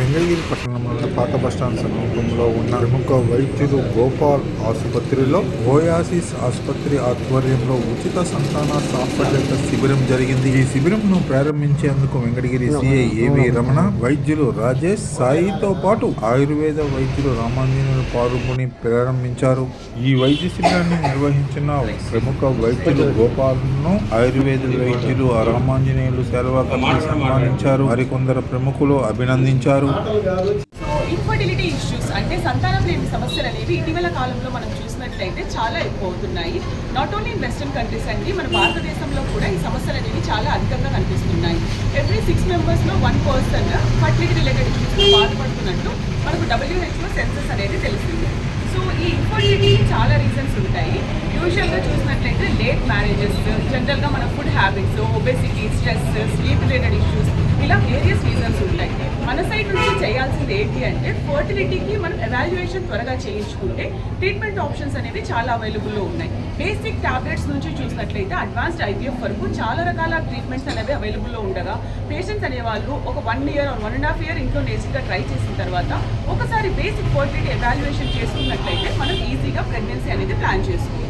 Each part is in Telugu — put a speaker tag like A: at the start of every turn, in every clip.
A: Vengalagiri పట్టణంలో పాత బస్టాండ్ సమీపంలో ఉన్న ప్రముఖ వైద్యులు గోపాల్ ఆసుపత్రిలో ఓయాసిస్ ఆసుపత్రి ఆధ్వర్యంలో ఉచిత సంతాన సాఫల్యత శిబిరం జరిగింది. ఈ శిబిరంను ప్రారంభించేందుకు వెంకటగిరి సిఐ ఏవి రమణ వైద్యులు రాజేష్ సాయితో పాటు ఆయుర్వేద వైద్యులు రామాంజనేయులు పాల్గొని ప్రారంభించారు. ఈ వైద్య శిబిరాన్ని నిర్వహించిన ప్రముఖ వైద్యులు గోపాల్ను ఆయుర్వేద వైద్యులు రామాంజనేయులు సేవకులు సన్మానించారు. మరికొందరు ప్రముఖులు అభినందించారు.
B: సో ఇన్ఫర్టిలిటీ ఇష్యూస్ అంటే సంతానం లేని సమస్యలు అనేవి ఇటీవల కాలంలో మనం చూసినట్లయితే చాలా ఎక్కువ అవుతున్నాయి not only in western countries అండి మన భారతదేశంలో కూడా ఈ సమస్యలు అనేవి చాలా అధికంగా కనిపిస్తున్నాయి. ఎవ్రీ సిక్స్ మెంబర్స్లో వన్ పర్సన్ ఫర్టిలిటీ రిలేటెడ్ ఇష్యూస్తో బాధపడుతున్నట్టు మనకు డబ్ల్యూహెచ్ఓ సెన్సెస్ అనేది తెలిసింది. సో ఈ ఇన్ఫర్టిలిటీ చాలా రీజన్స్ ఉంటాయి. యూజువల్గా చూసినట్లయితే లేట్ మ్యారేజెస్ జనరల్గా మన food habits obesity stress sleep related issues ఇలా వేరియస్ రీజన్స్ ఉంటాయి. మన సైడ్ నుంచి చేయాల్సింది ఏంటి అంటే ఫర్టిలిటీకి మనం ఎవాల్యుయేషన్ త్వరగా చేయించుకుంటే ట్రీట్మెంట్ ఆప్షన్స్ అనేవి చాలా అవైలబుల్లో ఉన్నాయి. బేసిక్ టాబ్లెట్స్ నుంచి చూసినట్లయితే అడ్వాన్స్డ్ ఐవీఎఫ్ వరకు చాలా రకాల ట్రీట్మెంట్స్ అనేవి అవైలబుల్లో ఉండగా పేషెంట్స్ అనేవాళ్ళు ఒక one year one and half year ఇంట్లో నేసిక్గా ట్రై చేసిన తర్వాత ఒకసారి బేసిక్ ఫర్టిలిటీ ఎవాల్యుయేషన్ చేసుకున్నట్లయితే మనం ఈజీగా ప్రెగ్నెన్సీ అనేది ప్లాన్ చేసుకోవచ్చు.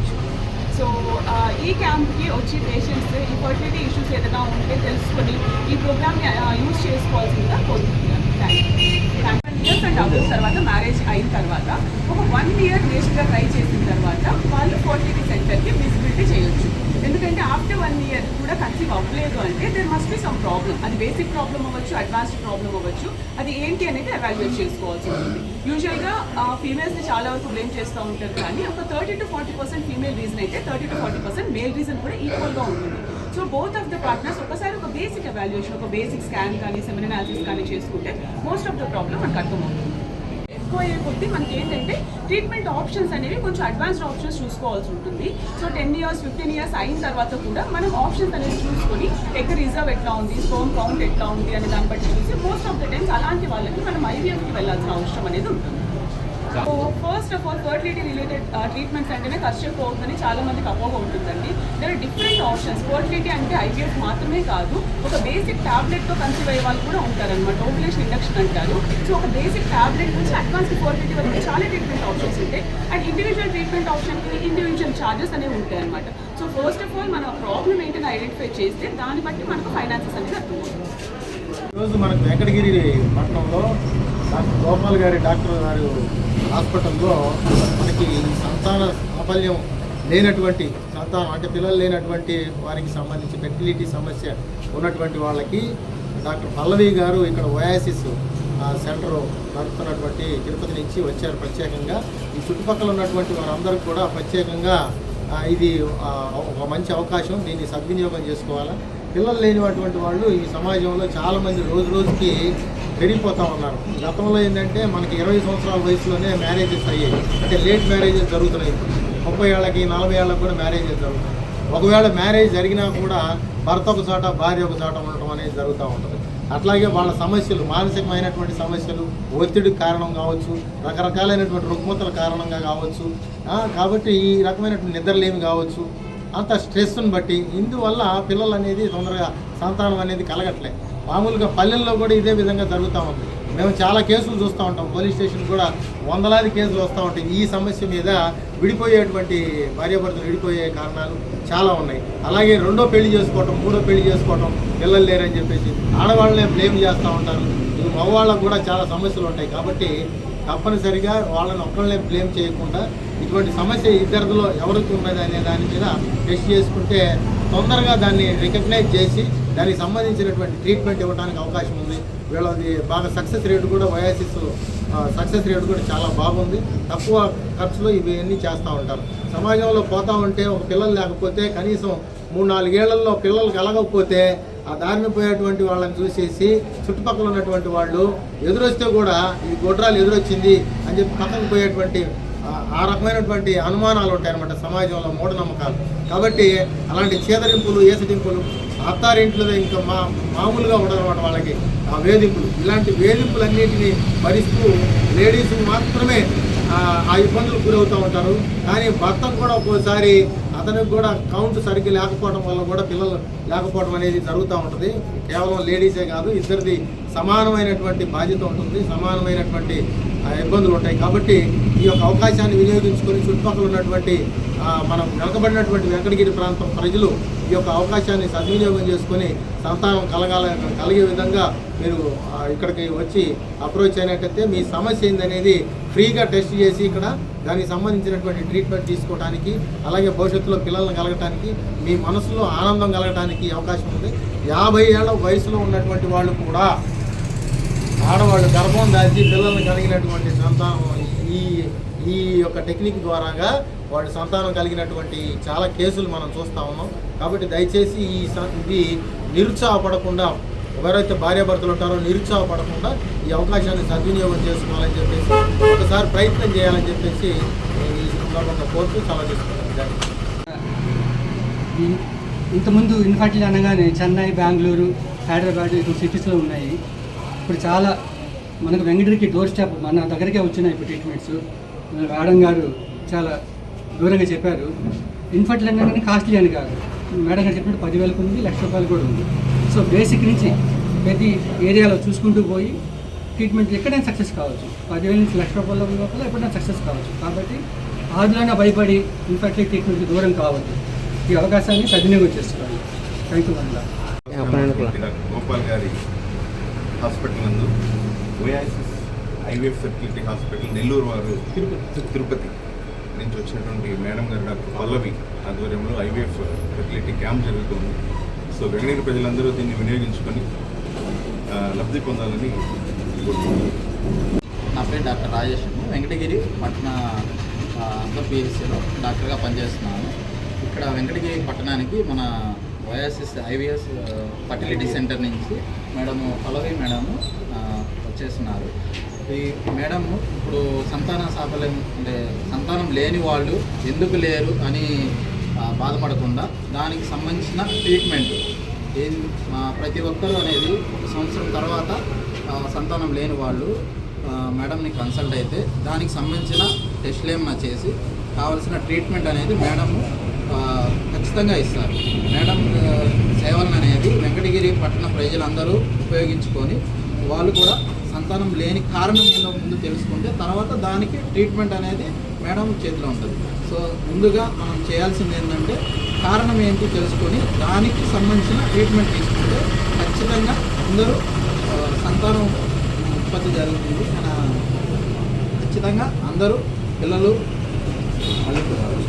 B: ఈ క్యాంప్కి వచ్చి పేషెంట్స్ ఈ ఫర్టిలిటీ ఇష్యూస్ ఏదైనా ఉంటే తెలుసుకొని ఈ ప్రోగ్రామ్ని యూజ్ చేసుకోవాల్సిందిగా కోరుకుంటున్నాను. థ్యాంక్ ఇయర్స్ అండ్ అవర్స్ తర్వాత మ్యారేజ్ అయిన తర్వాత ఒక వన్ ఇయర్ నేషన్గా ట్రై చేసిన తర్వాత వాళ్ళు ఫర్టిలిటీ సెంటర్ కూడా అవ్వలేదు అంటే there must be some problem అది బేసిక్ ప్రాబ్లమ్ అవ్వచ్చు అడ్వాన్స్డ్ ప్రాబ్లమ్ అవ్వచ్చు. అది ఏంటి అనేది అవాల్యుయేట్ చేసుకోవాల్సి ఉంటుంది. యూజువల్గా ఫీమేల్స్ని చాలా వరకు బ్లేమ్ చేస్తూ ఉంటారు కానీ ఒక thirty to forty percent female reason అయితే thirty to forty percent male reason కూడా ఈక్వల్గా ఉంటుంది. So both of the partners ఒకసారి ఒక బేసిక్ ఎవాల్యుయేషన్ ఒక బేసిక్ స్కాన్ కానీ సెమినాలిసిస్ కానీ చేసుకుంటే మోస్ట్ ఆఫ్ ద ప్రాబ్లమ్ మనకు అర్థమవుతుంది. ఎక్కువ అయ్యే కొద్దీ మనకి ఏంటంటే ట్రీట్మెంట్ ఆప్షన్స్ అనేవి కొంచెం అడ్వాన్స్డ్ ఆప్షన్స్ చూసుకోవాల్సి ఉంటుంది. So ten years fifteen years అయిన తర్వాత కూడా మనం ఆప్షన్స్ అనేది చూసుకొని ఎగ్ రిజర్వ్ ఎట్లా ఉంది స్టోన్ కౌంట్ ఎట్లా ఉంది అనే దాన్ని బట్టి చూసి మోస్ట్ ఆఫ్ ద టైమ్స్ అలాంటి వాళ్ళకి మనం ఐవీఎఫ్కి వెళ్ళాల్సిన అవసరం అనేది ఉంటుంది. First of all fertility related treatments అంటేనే ఖర్చు అవుతుందని చాలా మందికి అపోహ ఉంటుందండి. There are different options fertility అంటే ఐవీఎఫ్ మాత్రమే కాదు ఒక బేసిక్ టాబ్లెట్తో కన్సీవ్ అయ్యే వాళ్ళు కూడా ఉంటారనమాట ఓపులేషన్ ఇండక్షన్ అంటారు. సో ఒక బేసిక్ టాబ్లెట్ నుంచి అడ్వాన్స్ ఫర్టిలిటీ వరకు చాలా ట్రీట్మెంట్ ఆప్షన్స్ ఉంటాయి. అండ్ ఇండివిజువల్ ట్రీట్మెంట్ ఆప్షన్కి ఇండివిజువల్ ఛార్జెస్ అనేవి ఉంటాయి అనమాట సో ఫస్ట్ ఆఫ్ ఆల్ మన ప్రాబ్లమ్ ఏంటని ఐడెంటిఫై చేస్తే దాన్ని బట్టి మనకు ఫైనాన్సెస్ అనేది అర్థమవుతుంది
C: ఈరోజు మనకు వెంకటగిరి పట్టణంలో డాక్టర్ గోపాల్ గారి డాక్టర్ గారు హాస్పిటల్లో మనకి సంతాన సాఫల్యం లేనటువంటి సంతానం అంటే పిల్లలు లేనటువంటి వారికి సంబంధించి ఫెర్టిలిటీ సమస్య ఉన్నటువంటి వాళ్ళకి డాక్టర్ పల్లవి గారు ఇక్కడ ఓయాసిస్ సెంటర్ నడుపుతున్నటువంటి తిరుపతి నుంచి వచ్చారు ప్రత్యేకంగా. ఈ చుట్టుపక్కల ఉన్నటువంటి వారందరూ కూడా ప్రత్యేకంగా ఇది ఒక మంచి అవకాశం. దీన్ని సద్వినియోగం చేసుకోవాలా? పిల్లలు లేనిటువంటి వాళ్ళు ఈ సమాజంలో చాలామంది రోజు రోజుకి పెరిగిపోతూ ఉన్నారు. గతంలో ఏంటంటే మనకి ఇరవై సంవత్సరాల వయసులోనే మ్యారేజెస్ అయ్యాయి. అంటే లేట్ మ్యారేజెస్ జరుగుతున్నాయి. ముప్పై ఏళ్ళకి నలభై ఏళ్ళకి కూడా మ్యారేజెస్ జరుగుతున్నాయి. ఒకవేళ మ్యారేజ్ జరిగినా కూడా భర్త ఒక చోట భార్య ఒక చోట ఉండటం అనేది జరుగుతూ ఉంటుంది. అట్లాగే వాళ్ళ సమస్యలు మానసికమైనటువంటి సమస్యలు ఒత్తిడికి కారణం కావచ్చు రకరకాలైనటువంటి రుగ్మతల కారణంగా కావచ్చు కాబట్టి ఈ రకమైనటువంటి నిద్రలేమి కావచ్చు అంత స్ట్రెస్ని బట్టి. ఇందువల్ల పిల్లలు అనేది తొందరగా సంతానం అనేది కలగట్లే. మామూలుగా పల్లెల్లో కూడా ఇదే విధంగా జరుగుతూ ఉంది. మేము చాలా కేసులు చూస్తూ ఉంటాం. పోలీస్ స్టేషన్ కూడా వందలాది కేసులు వస్తూ ఉంటాయి. ఈ సమస్య మీద విడిపోయేటువంటి భార్యాభర్తలు విడిపోయే కారణాలు చాలా ఉన్నాయి. అలాగే రెండో పెళ్ళి చేసుకోవటం మూడో పెళ్ళి చేసుకోవటం పిల్లలు లేరని చెప్పేసి ఆడవాళ్ళనే బ్లేమ్ చేస్తూ ఉంటారు. మగవాళ్ళకు కూడా చాలా సమస్యలు ఉంటాయి. కాబట్టి తప్పనిసరిగా వాళ్ళని ఒక్కళ్ళనే బ్లేమ్ చేయకుండా ఇటువంటి సమస్య ఇద్దరిలో ఎవరికి ఉన్నది అనే దాని మీద టెస్ట్ చేసుకుంటే తొందరగా దాన్ని రికగ్నైజ్ చేసి దానికి సంబంధించినటువంటి ట్రీట్మెంట్ ఇవ్వడానికి అవకాశం ఉంది. వీళ్ళది బాగా సక్సెస్ రేట్ కూడా వయాసిస్ సక్సెస్ రేట్ కూడా చాలా బాగుంది. తక్కువ ఖర్చులో ఇవన్నీ చేస్తూ ఉంటారు. సమాజంలో పోతూ ఉంటే ఒక పిల్లలు లేకపోతే కనీసం మూడు నాలుగేళ్ళలో పిల్లలు కలగకపోతే ఆ దారిని పోయేటువంటి వాళ్ళని చూసేసి చుట్టుపక్కల ఉన్నటువంటి వాళ్ళు ఎదురొస్తే కూడా ఈ గొడ్రాలు ఎదురొచ్చింది అని చెప్పి పక్కకు పోయేటువంటి ఆ- రకమైనటువంటి అనుమానాలు ఉంటాయన్నమాట సమాజంలో మూఢనమ్మకాలు. కాబట్టి అలాంటి చేదరింపులు ఏసడింపులు అత్తారింట్లో ఇంకా మా మామూలుగా ఉండదన్నమాట వాళ్ళకి ఆ వేధింపులు. ఇలాంటి వేధింపులన్నింటినీ భరిస్తూ లేడీస్ మాత్రమే ఆ ఇబ్బందులకు ఇబ్బందులు గురవుతూ ఉంటారు. కానీ భర్తకు కూడా ఒక్కోసారి అతనికి కూడా కౌంట్ సరిగ్గా లేకపోవడం వల్ల కూడా పిల్లలు లేకపోవడం అనేది జరుగుతూ ఉంటుంది. కేవలం లేడీసే కాదు ఇద్దరిది సమానమైనటువంటి బాధ్యత ఉంటుంది సమానమైనటువంటి ఇబ్బందులు ఉంటాయి. కాబట్టి ఈ యొక్క అవకాశాన్ని వినియోగించుకొని చుట్టుపక్కల ఉన్నటువంటి మనం వెనకబడినటువంటి వెంకటగిరి ప్రాంతం ప్రజలు ఈ యొక్క అవకాశాన్ని సద్వినియోగం చేసుకొని సంతానం కలగాల కలిగే విధంగా మీరు ఇక్కడికి వచ్చి అప్రోచ్ అయినట్టయితే మీ సమస్య ఏందనేది ఫ్రీగా టెస్ట్ చేసి ఇక్కడ దానికి సంబంధించినటువంటి ట్రీట్మెంట్ తీసుకోవడానికి అలాగే భవిష్యత్తులో పిల్లల్ని కలగటానికి మీ మనసులో ఆనందం కలగటానికి అవకాశం ఉంది. యాభై ఏళ్ళ వయసులో ఉన్నటువంటి వాళ్ళు కూడా ఆడవాళ్ళు గర్భం దాచి పిల్లల్ని కలిగినటువంటి సంతానం ఈ ఈ యొక్క టెక్నిక్ ద్వారాగా వాడి సంతానం కలిగినటువంటి చాలా కేసులు మనం చూస్తా ఉన్నాం. కాబట్టి దయచేసి ఈ స- ఇది నిరుత్సాహపడకుండా ఎవరైతే భార్యాభర్తలు ఉంటారో నిరుత్సాహపడకుండా ఈ అవకాశాన్ని సద్వినియోగం చేసుకోవాలని చెప్పేసి ఒకసారి ప్రయత్నం చేయాలని చెప్పేసి నేను ఈ సందర్భంగా కోరుతూ సలహా తీసుకున్నాను
D: ఇంతకుముందు ఇన్ఫర్టిల్ అనగానే చెన్నై బెంగళూరు హైదరాబాద్ ఇటు సిటీస్లో ఉన్నాయి. ఇప్పుడు చాలా మనకు వెంకటగిరికి డోర్ స్టాప్ మన దగ్గరికే వచ్చినాయి ఇప్పుడు ట్రీట్మెంట్స్ మన మేడం గారు చాలా దూరంగా చెప్పారు. ఇన్ఫర్టిల్ అనగానే కాస్ట్లీ అని కాదు. మేడం గారు చెప్పినట్టు పదివేలకు ఉంది లక్ష రూపాయలు కూడా ఉంది. సో బేసిక్ నుంచి ప్రతి ఏరియాలో చూసుకుంటూ పోయి ట్రీట్మెంట్ ఎక్కడైనా సక్సెస్ కావచ్చు. పదివేల నుంచి లక్ష రూపాయల లోపల ఎప్పుడైనా సక్సెస్ కావచ్చు. కాబట్టి ఆదులైనా భయపడి ఇన్ఫర్టిలిటీ ట్రీట్మెంట్కి దూరం కావద్దు. ఈ అవకాశాన్ని సద్వినియోగం చేసుకోవాలి. థ్యాంక్ యూ
E: గోపాల్ గారి హాస్పిటల్ నందు Oasis IVF facility hospital Nellore వారు తిరుపతి తిరుపతి. నుంచి వచ్చినటువంటి మేడం గారు డాక్టర్ పల్లవి ఆధ్వర్యంలో ఐవీఎఫ్ ఫెసిలిటీ క్యాంప్ జరుగుతుంది. సో వెంకటగిరి ప్రజలందరూ దీన్ని వినియోగించుకొని లబ్ధి పొందాలని
F: నా పేరు డాక్టర్ రాజేష్ వెంకటగిరి పట్టణ అంతా పిహెచ్సిలో డాక్టర్గా పనిచేస్తున్నాను. ఇక్కడ వెంకటగిరి పట్టణానికి మన వైఎస్ఎస్ ఐవీఎస్ ఫర్టిలిటీ సెంటర్ నుంచి మేడము పల్లవి మేడము వచ్చేస్తున్నారు. మేడం ఇప్పుడు సంతాన సాఫల్యం అంటే సంతానం లేని వాళ్ళు ఎందుకు లేరు అని బాధపడకుండా దానికి సంబంధించిన ట్రీట్మెంట్ ఏం ప్రతి ఒక్కరు అనేది ఒక సంవత్సరం తర్వాత సంతానం లేని వాళ్ళు మేడంని కన్సల్ట్ అయితే దానికి సంబంధించిన టెస్ట్లు ఏమన్నా చేసి కావలసిన ట్రీట్మెంట్ అనేది మేడం ఖచ్చితంగా ఇస్తారు. మేడం సేవలను అనేది వెంకటగిరి పట్టణ ప్రజలందరూ ఉపయోగించుకొని వాళ్ళు కూడా సంతానం లేని కారణం ఏదో ముందు తెలుసుకుంటే తర్వాత దానికి ట్రీట్మెంట్ అనేది మేడం చేతిలో ఉంటుంది. సో ముందుగా మనం చేయాల్సింది ఏంటంటే కారణం ఏంటి తెలుసుకొని దానికి సంబంధించిన ట్రీట్మెంట్ తీసుకుంటే ఖచ్చితంగా అందరూ సంతానం ఉత్పత్తి జరుగుతుంది. మన ఖచ్చితంగా అందరూ పిల్లలు కలుగుతారు